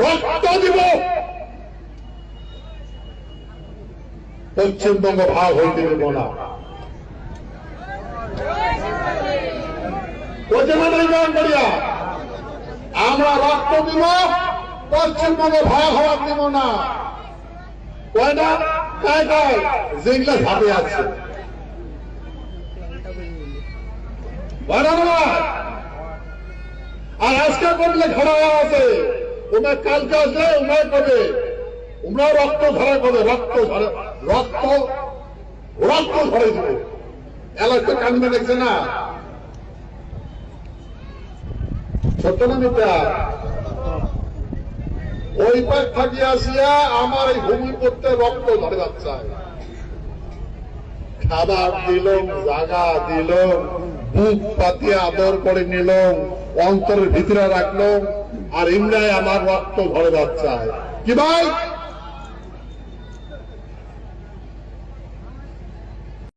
রক্ত দিব। পশ্চিমবঙ্গ ভাগ হইতে দেব না। আমরা রক্ত দিব, পশ্চিমবঙ্গ ভাগ হওয়ার দিব না। কয়টা? কায় কায়? যেগুলা ভাবে আছে। বানানো আজকে করলে ঘোরা আছে। ওনার কালকে আসলে উনার করবে উনার রক্ত ধরা করবে রক্ত রক্ত রক্ত ধরে দেবে। এলাকা কান্দে দেখছে না। সত্য না মিথ্যা? ওই পাক থাকি আসিয়া আমার এই ভূমি করতে রক্ত ধরে যাচ্ছে। খাবার দিল জাগা দিল বুক পাতিয়ে আদর করে নিল অন্তরের ভিতরে রাখল আর ইমরায় আমার রক্ত ঘরে বাচ্চায় কি ভাই?